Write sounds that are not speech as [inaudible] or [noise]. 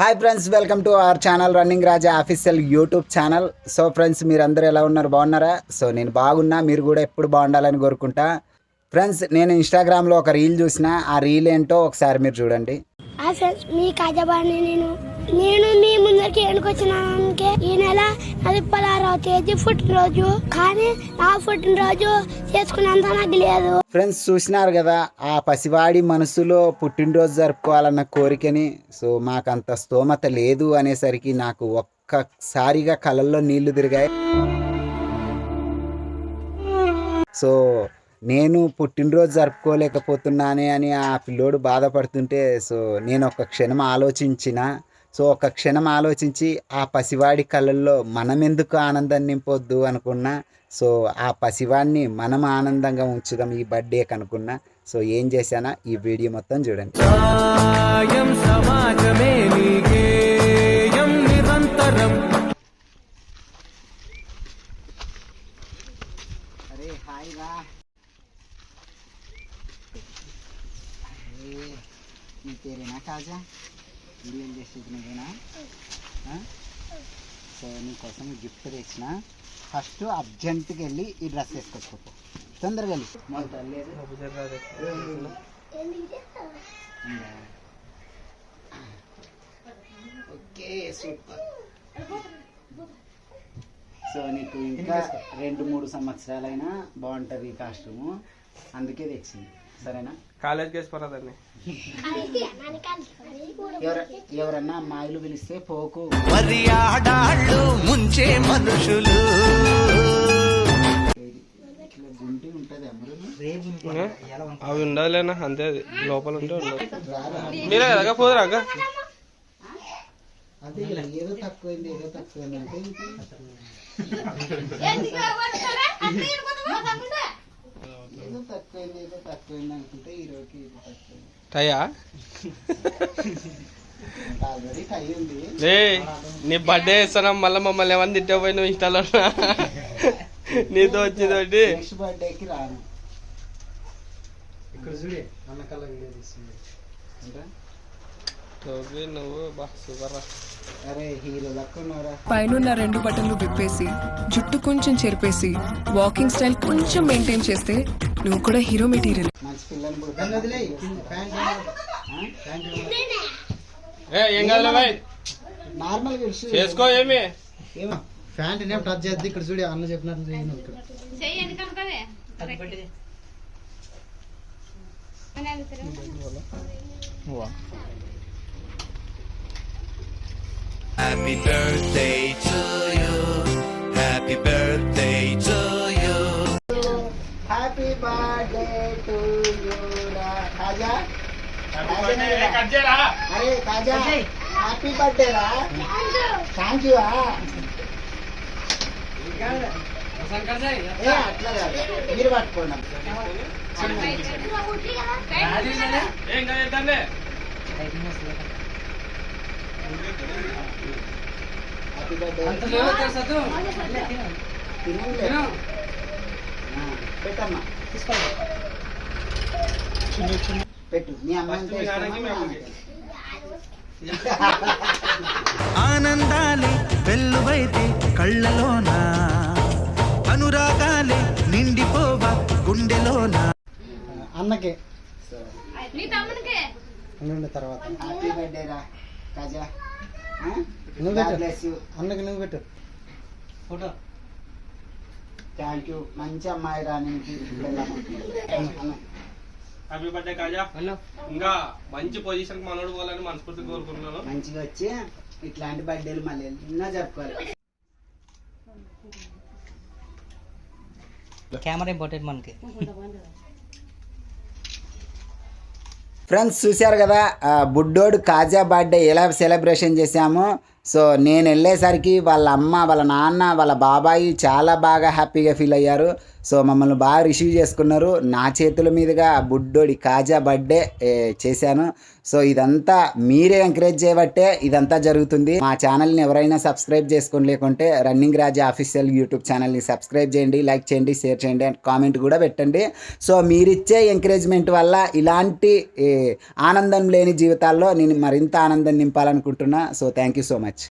Hi friends welcome to our channel running Raja official YouTube channel so friends మీరందరూ ఎలా ఉన్నారు? బాగున్నారా? So నేను బాగున్నా మీరు కూడా ఎప్పుడు బాగుండాలని కోరుకుంటా. ఫ్రెండ్స్ నేను ఇన్స్టాగ్రామ్లో ఒక రీల్ చూసిన ఆ రీల్ ఏంటో ఒకసారి మీరు చూడండి. మీ నేను నేను మీ ముందరికి ఎన్నుకొచ్చినాకే ఈ నెల అది పదహారవ తేదీ పుట్టినరోజు. కానీ నా పుట్టినరోజు చేసుకునేంత నాకు లేదు. ఫ్రెండ్స్ చూసినారు కదా ఆ పసివాడి మనసులో పుట్టినరోజు జరుపుకోవాలన్న కోరికని. సో మాకంత స్తోమత లేదు అనేసరికి నాకు ఒక్కసారిగా కళ్ళల్లో నీళ్ళు తిరిగాయి. సో నేను పుట్టినరోజు జరుపుకోలేకపోతున్నానే అని ఆ పిల్లోడు బాధపడుతుంటే సో నేను ఒక క్షణం ఆలోచించిన సో ఒక క్షణం ఆలోచించి ఆ పసివాడి కళ్ళల్లో మనం ఎందుకు ఆనందం నింపొద్దు అనుకున్నా సో ఆ పసివాడిని మనం ఆనందంగా ఉంచుదాం ఈ బర్త్డే కనుకున్నా సో ఏం చేశానా? ఈ వీడియో మొత్తం చూడండి. అరే హాయ్ రా. నీ పేరేనా కాజా? ఇండియన్ చేసేది నువ్వేనా? సో నీకోసం గిఫ్ట్ తెచ్చిన. ఫస్ట్ అర్జెంట్కి వెళ్ళి ఈ డ్రెస్ వేసుకొచ్చుకో. తొందరగా వెళ్ళి? Okay super. సో నీకు ఇంకా రెండు మూడు సంవత్సరాలైనా బాగుంటుంది ఈ కాస్ట్యూము అందుకే తెచ్చింది. సరేనా? కాలేజ్కి వేసిపోరాదండి ఎవర ఎవరన్నా అమ్మాయిలు పిలిస్తే పోకు. మరి ఆడాళ్ళు ముంచే మనుషులు. గుంటి ఉంటుంది అవి ఉండదులేనా అంతే అది. లోపల ఉంటే ఉండదు మీరే కదా పోదురా అక్క? అదే ఏదో తక్కువైంది ఏదో తక్కువైంది అంటే ఏదో తక్కువైంది ఏదో తక్కువైంది అనుకుంటే ఈ రోజుకి ఇది తక్కువైంది. టయా? [laughs] ఆల్రెడీ టై ఉంది. లే నీ బర్త్డే ఇస్తాను మళ్ళీ మమ్మల్ని ఏమన్నా తిట్టకపోయి నువ్వు ఇన్స్టాలో [laughs] నీతో వచ్చింది నెక్స్ట్ బర్త్డేకి రాను. అంటే, టోపీ నువ్వు బా సూపర్ రా. అరే హీరో లక్కున్నారా పైనున్న రెండు బటన్లు విప్పేసి జుట్టు కొంచెం చెరిపేసి వాకింగ్ స్టైల్ కొంచెం మెయింటైన్ చేస్తే నువ్వు కూడా హీరో మెటీరియల్. చేసుకో ఏమి ఏమో ప్యాంట్ ఏం టచ్ చేద్ది ఇక్కడ చూడు అన్న చెప్పినట్లు చేయను ఇక్కడ happy birthday to birthday to you రా కాజా అరే కాజా హ్యాపీ బర్త్డే రా. థ్యాంక్ యూ ఏ అట్లా కాదు. మీరు పట్టుకోండి ఏం కాదు హ్యాపీ బర్త్డే తినండి ఆ, పెట్టమ్మా పెట్టు మీ ఆనందాలే వెల్లువైతే కళ్ళలోన? అనురాగాలే నిండిపోవ గుండెలోన? అన్నకి. తర్వాత. హ్యాపీ బర్త్డే రా కాజా నువ్వు పెట్టు. అన్నకి నువ్వు పెట్టు. ఫోటో. థ్యాంక్ యూ మంచి అమ్మాయి రా నీకు. వెళ్ళమ్మా. అన్న. హ్యాపీ బర్త్డే కాజా ఇంకా మంచి పొజిషన్ మనోడు పోవాలని మనస్ఫూర్తి కోరుకుంటున్నాను. మంచిగా వచ్చి ఇట్లాంటి బర్త్డేలు మళ్ళీ ఎన్నో జరుపుకోవాలి. కెమెరా ఇంపార్టెంట్ మనకి. ఫ్రెండ్స్ చూశారు కదా బుడ్డోడు కాజా బర్త్డే ఎలా సెలబ్రేషన్ చేశామో? సో నేను వెళ్ళేసరికి వాళ్ళ అమ్మ వాళ్ళ నాన్న వాళ్ళ బాబాయి చాలా బాగా హ్యాపీగా ఫీల్ అయ్యారు. సో మమ్మల్ని బాగా రిసీవ్ చేసుకున్నారు. నా చేతుల మీదుగా బుడ్డోడి కాజా బర్త్డే చేశాను. సో ఇదంతా మీరే ఎంకరేజ్ చేయబట్టే ఇదంతా జరుగుతుంది. మా ఛానల్ని ఎవరైనా సబ్స్క్రైబ్ చేసుకుని లేకుంటే రన్నింగ్ రాజా అఫీషియల్ యూట్యూబ్ ఛానల్ని సబ్స్క్రైబ్ చేయండి లైక్ చేయండి షేర్ చేయండి అండ్ కామెంట్ కూడా పెట్టండి. సో మీరిచ్చే ఎంకరేజ్మెంట్ వల్ల ఇలాంటి ఆనందం లేని జీవితాల్లో నేను మరింత ఆనందం నింపాలనుకుంటున్నా. So thank you so much.